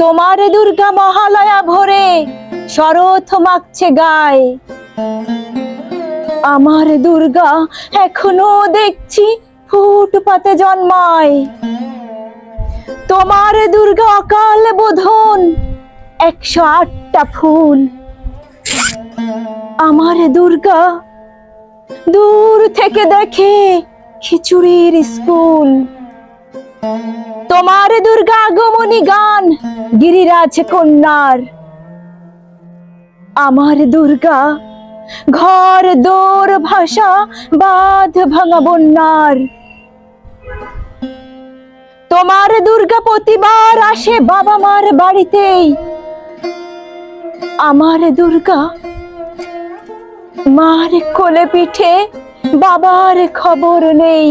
তোমার দুর্গা মহালয়া ভরে শরৎ মাখছে গায়ে। আমার দুর্গা এখনও দেখছি ফুটপাতে জন্মায়। তোমার দুর্গা অকাল বোধন একশো আটটা ফুল। আমার দুর্গা দূর থেকে দেখে খিচুড়ির স্কুল। তোমার দুর্গা আগমনী গান গিরিরাজ কন্যার। আমার দুর্গা ঘর দোর ভাষা বাঁধ ভাঙা বন্যার। তোমার দুর্গা প্রতিবার আসে বাবা মার বাড়িতেই আমার দুর্গা মার কোলে পিঠে বাবার খবর নেই।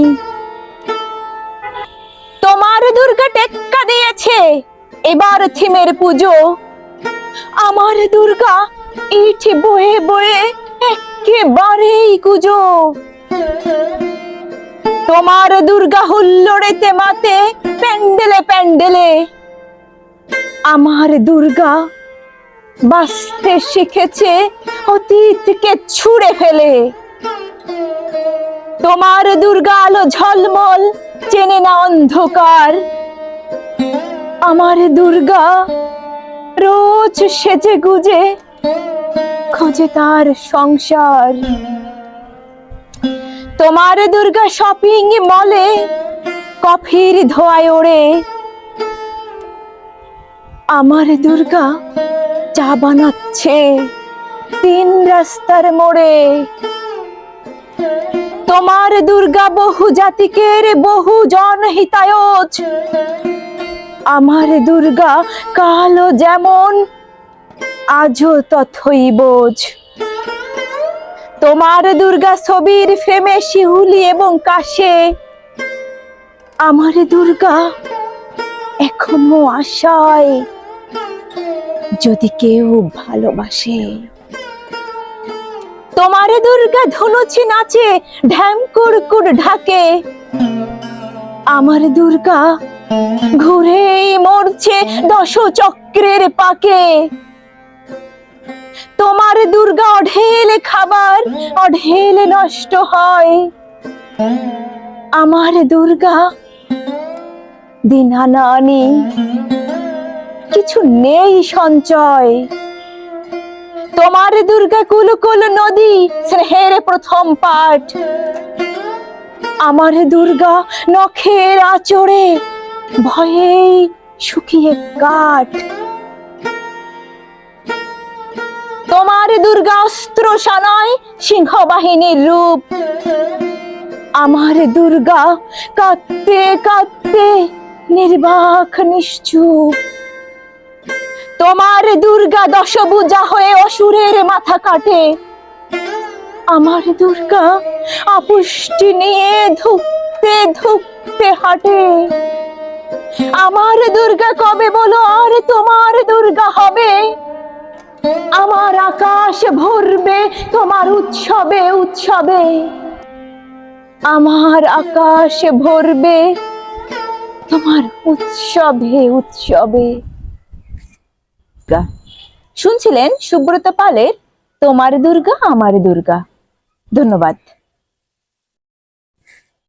তোমার দুর্গা টেক্কা দিয়েছে। এবার থিমের পুজো। আমার দুর্গা ইঠে বয়ে বয়ে একেবারেই কুজো। তোমার দুর্গা হুল্লোড়েতে মাতে প্যান্ডেলে প্যান্ডেলে। আমার দুর্গা বাঁচতে শিখেছে অতীতকে ছুঁড়ে ফেলে। তোমার দুর্গা আলো ঝলমল, চেনে না অন্ধকার। আমার দুর্গা রোজ সেজে গুজে খোঁজে তার সংসার। তোমার দুর্গা শপিং মলে কফির ধোয়ায় ওড়ে। আমার দুর্গা চা বানাচ্ছে তিন রাস্তার মোড়ে। তোমার দুর্গা বহু জাতিকের বহু জনহিতায়জ আমার দুর্গা কালো যেমন, আজও তথই বোঝ। তোমার দুর্গা ছবির ফ্রেমে শিহুলি এবং কাশে, আমার দুর্গা এখনও আশায়, যদি কেউ ভালোবাসে। তোমার দুর্গা ধনুচি নাচে, ঢ্যাম কুড়কুড় ঢাকে, আমার দুর্গা ঘুরেই মরছে দশ চক্রের পাকে। তোমার দুর্গা অঢেলে খাবার, অঢেলে নষ্ট হয়। আমার দুর্গা, দিনানানি, কিছু নেই সঞ্চয়। তোমার দুর্গা কুলকুল নদী, স্নেহের প্রথম পাঠ। আমার দুর্গা নখের আচরে ভয়েই শুকিয়ে কাঠ। তোমার দুর্গা অস্ত্র সানায় সিংহ বাহিনীর রূপ। আমার দুর্গা কাঁদতে কাঁদতে নির্বাক নিশ্চুপ। তোমার দুর্গা দশভুজা হয়ে অসুরের মাথা কাটে। আমার দুর্গা আপুষ্টি নিয়ে ধুকতে ধুকতে হাঁটে। আমার দুর্গা কবে বলো আর তোমার দুর্গা হবে? আমার আকাশ ভরবে তোমার উৎসবে উৎসবে। আমার আকাশ ভরবে তোমার উৎসবে উৎসবে। শুনছিলেন সুব্রত পালের, তোমার দুর্গা, আমার দুর্গা। ধন্যবাদ।